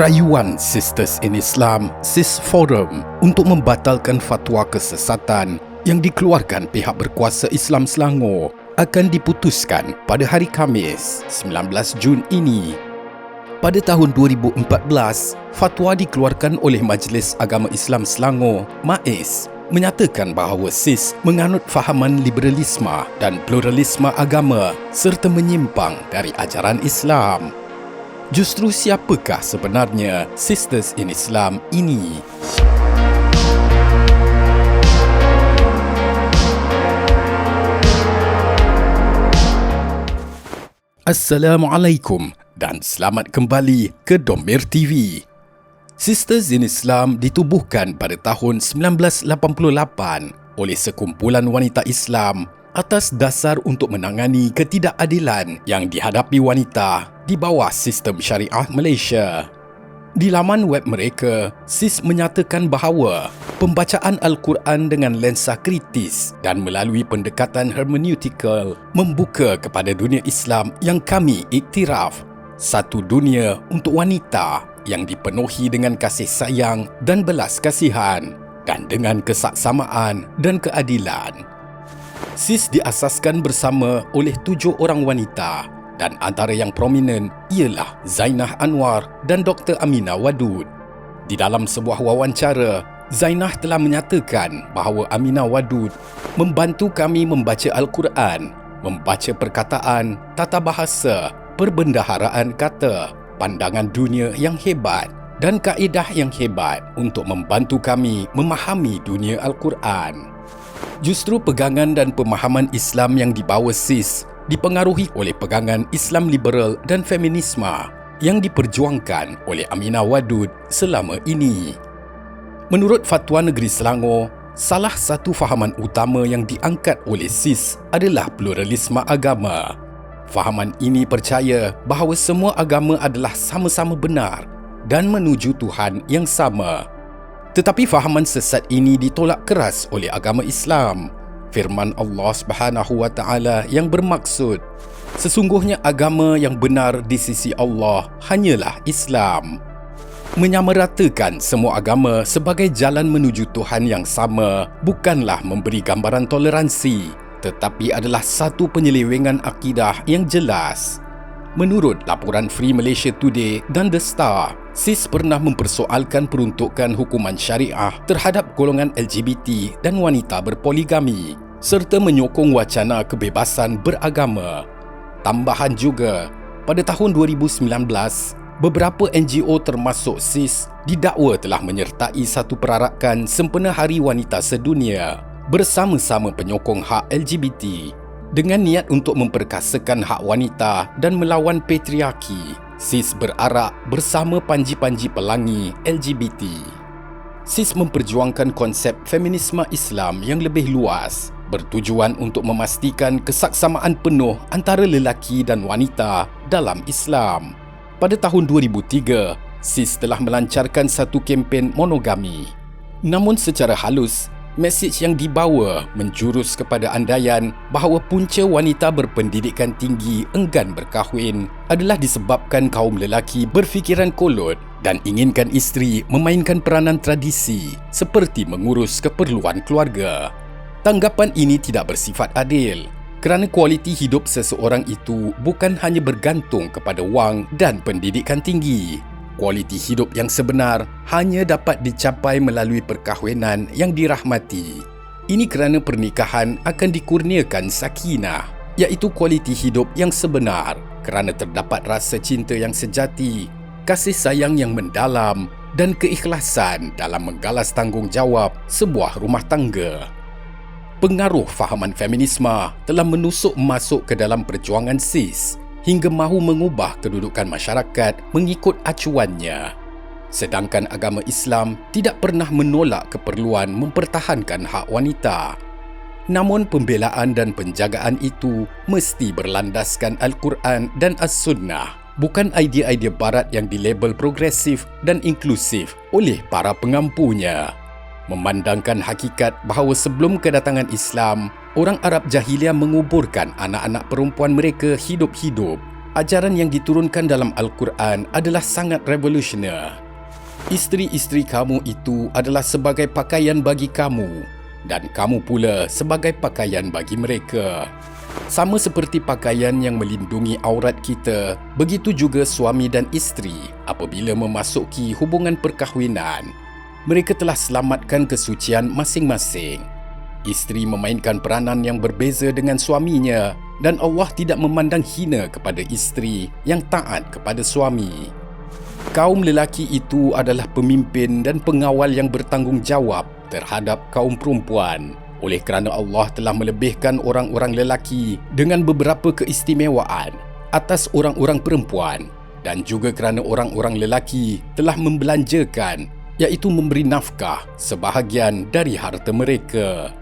rayuan Sisters in Islam SIS Forum untuk membatalkan fatwa kesesatan yang dikeluarkan pihak berkuasa Islam Selangor akan diputuskan pada hari Khamis 19 Jun ini. Pada tahun 2014, fatwa dikeluarkan oleh Majlis Agama Islam Selangor, MAIS, menyatakan bahawa SIS menganut fahaman liberalisme dan pluralisme agama serta menyimpang dari ajaran Islam. Justru siapakah sebenarnya Sisters in Islam ini? Assalamualaikum dan selamat kembali ke Domir TV. Sisters in Islam ditubuhkan pada tahun 1988 oleh sekumpulan wanita Islam atas dasar untuk menangani ketidakadilan yang dihadapi wanita di bawah sistem syariah Malaysia. Di laman web mereka, SIS menyatakan bahawa pembacaan Al-Quran dengan lensa kritis dan melalui pendekatan hermeneutikal membuka kepada dunia Islam yang kami iktiraf satu dunia untuk wanita yang dipenuhi dengan kasih sayang dan belas kasihan dan dengan kesaksamaan dan keadilan. SIS diasaskan bersama oleh tujuh orang wanita dan antara yang prominent ialah Zainah Anwar dan Dr. Amina Wadud. Di dalam sebuah wawancara, Zainah telah menyatakan bahawa Amina Wadud membantu kami membaca Al-Quran, membaca perkataan, tata bahasa, perbendaharaan kata, pandangan dunia yang hebat dan kaedah yang hebat untuk membantu kami memahami dunia Al-Quran. Justru pegangan dan pemahaman Islam yang dibawa SIS dipengaruhi oleh pegangan Islam liberal dan feminisme yang diperjuangkan oleh Amina Wadud selama ini. Menurut Fatwa Negeri Selangor, salah satu fahaman utama yang diangkat oleh SIS adalah pluralisme agama. Fahaman ini percaya bahawa semua agama adalah sama-sama benar dan menuju Tuhan yang sama. Tetapi fahaman sesat ini ditolak keras oleh agama Islam firman Allah Subhanahu wa taala yang bermaksud sesungguhnya agama yang benar di sisi Allah hanyalah Islam. Menyamaratakan semua agama sebagai jalan menuju Tuhan yang sama bukanlah memberi gambaran toleransi tetapi adalah satu penyelewengan akidah yang jelas menurut laporan Free Malaysia Today dan The Star SIS pernah mempersoalkan peruntukan hukuman syariah terhadap golongan LGBT dan wanita berpoligami serta menyokong wacana kebebasan beragama. Tambahan juga, pada tahun 2019, beberapa NGO termasuk SIS didakwa telah menyertai satu perarakan sempena Hari Wanita Sedunia bersama-sama penyokong hak LGBT dengan niat untuk memperkasakan hak wanita dan melawan patriarki. SIS berarak bersama panji-panji pelangi LGBT. SIS memperjuangkan konsep feminisme Islam yang lebih luas bertujuan untuk memastikan kesaksamaan penuh antara lelaki dan wanita dalam Islam. Pada tahun 2003, SIS telah melancarkan satu kempen monogami. Namun secara halus, mesej yang dibawa menjurus kepada andaian bahawa punca wanita berpendidikan tinggi enggan berkahwin adalah disebabkan kaum lelaki berfikiran kolot dan inginkan isteri memainkan peranan tradisi seperti mengurus keperluan keluarga. Tanggapan ini tidak bersifat adil kerana kualiti hidup seseorang itu bukan hanya bergantung kepada wang dan pendidikan tinggi kualiti hidup yang sebenar hanya dapat dicapai melalui perkahwinan yang dirahmati. Ini kerana pernikahan akan dikurniakan sakinah, iaitu kualiti hidup yang sebenar kerana terdapat rasa cinta yang sejati, kasih sayang yang mendalam dan keikhlasan dalam menggalas tanggungjawab sebuah rumah tangga. Pengaruh fahaman feminisme telah menusuk masuk ke dalam perjuangan SIS hingga mahu mengubah kedudukan masyarakat mengikut acuannya. Sedangkan agama Islam tidak pernah menolak keperluan mempertahankan hak wanita. Namun pembelaan dan penjagaan itu mesti berlandaskan Al-Quran dan As-Sunnah, bukan idea-idea barat yang dilabel progresif dan inklusif oleh para pengampunya memandangkan hakikat bahawa sebelum kedatangan Islam, orang Arab jahiliah menguburkan anak-anak perempuan mereka hidup-hidup ajaran yang diturunkan dalam Al-Quran adalah sangat revolusioner. Isteri-isteri kamu itu adalah sebagai pakaian bagi kamu dan kamu pula sebagai pakaian bagi mereka. Sama seperti pakaian yang melindungi aurat kita, begitu juga suami dan isteri apabila memasuki hubungan perkahwinan. Mereka telah selamatkan kesucian masing-masing. Isteri memainkan peranan yang berbeza dengan suaminya dan Allah tidak memandang hina kepada isteri yang taat kepada suami. Kaum lelaki itu adalah pemimpin dan pengawal yang bertanggungjawab terhadap kaum perempuan oleh kerana Allah telah melebihkan orang-orang lelaki dengan beberapa keistimewaan atas orang-orang perempuan dan juga kerana orang-orang lelaki telah membelanjakan iaitu memberi nafkah sebahagian dari harta mereka.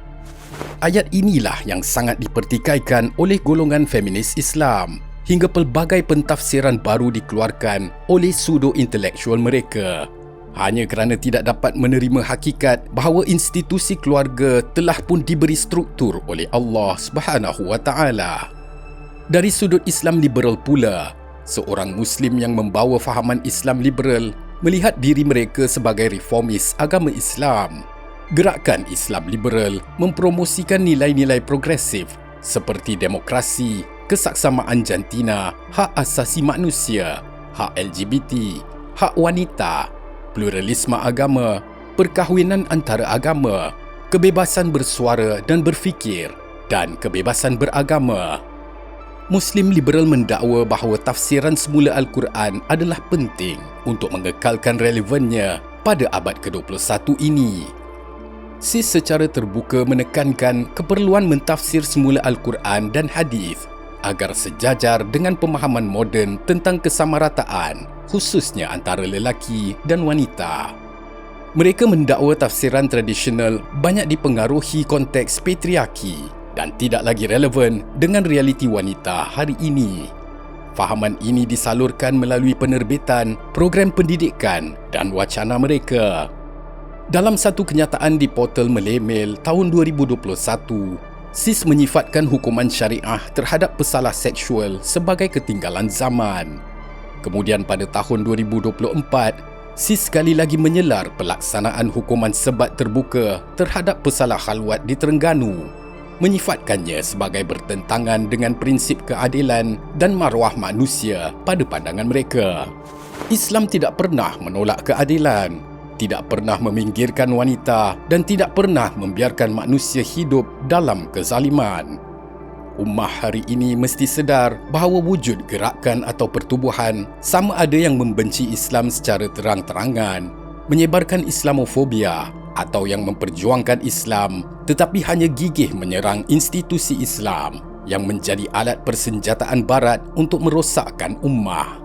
Ayat inilah yang sangat dipertikaikan oleh golongan feminis Islam hingga pelbagai pentafsiran baru dikeluarkan oleh pseudo intelektual mereka hanya kerana tidak dapat menerima hakikat bahawa institusi keluarga telah pun diberi struktur oleh Allah Subhanahu wa taala. Dari sudut Islam liberal pula, seorang muslim yang membawa fahaman Islam liberal melihat diri mereka sebagai reformis agama Islam. Gerakan Islam liberal mempromosikan nilai-nilai progresif seperti demokrasi, kesaksamaan jantina, hak asasi manusia, hak LGBT, hak wanita, pluralisme agama, perkahwinan antara agama, kebebasan bersuara dan berfikir dan kebebasan beragama. Muslim liberal mendakwa bahawa tafsiran semula Al-Quran adalah penting untuk mengekalkan relevannya pada abad ke-21 ini. SIS secara terbuka menekankan keperluan mentafsir semula Al-Quran dan hadis agar sejajar dengan pemahaman moden tentang kesamarataan khususnya antara lelaki dan wanita. Mereka mendakwa tafsiran tradisional banyak dipengaruhi konteks patriarki dan tidak lagi relevan dengan realiti wanita hari ini. Fahaman ini disalurkan melalui penerbitan program pendidikan dan wacana mereka. Dalam satu kenyataan di portal Melemel tahun 2021, SIS menyifatkan hukuman syariah terhadap pesalah seksual sebagai ketinggalan zaman. Kemudian pada tahun 2024, SIS sekali lagi menyelar pelaksanaan hukuman sebat terbuka terhadap pesalah khalwat di Terengganu menyifatkannya sebagai bertentangan dengan prinsip keadilan dan maruah manusia pada pandangan mereka. Islam tidak pernah menolak keadilan, tidak pernah meminggirkan wanita dan tidak pernah membiarkan manusia hidup dalam kezaliman ummah hari ini mesti sedar bahawa wujud gerakan atau pertubuhan sama ada yang membenci Islam secara terang-terangan, menyebarkan Islamofobia atau yang memperjuangkan Islam tetapi hanya gigih menyerang institusi Islam yang menjadi alat persenjataan barat untuk merosakkan ummah.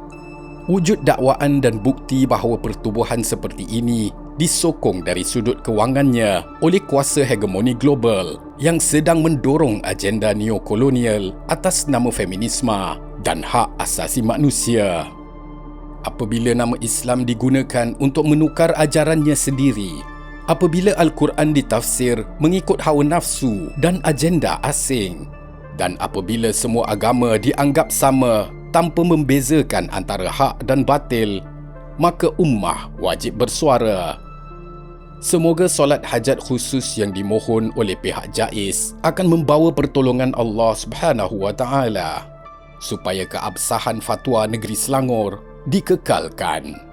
Wujud dakwaan dan bukti bahawa pertubuhan seperti ini disokong dari sudut kewangannya oleh kuasa hegemoni global yang sedang mendorong agenda neokolonial atas nama feminisme dan hak asasi manusia. Apabila nama Islam digunakan untuk menukar ajarannya sendiri, apabila Al-Quran ditafsir mengikut hawa nafsu dan agenda asing, dan apabila semua agama dianggap sama tanpa membezakan antara hak dan batil, maka ummah wajib bersuara. Semoga solat hajat khusus yang dimohon oleh pihak JAIS akan membawa pertolongan Allah Subhanahu wa taala supaya keabsahan fatwa negeri Selangor dikekalkan.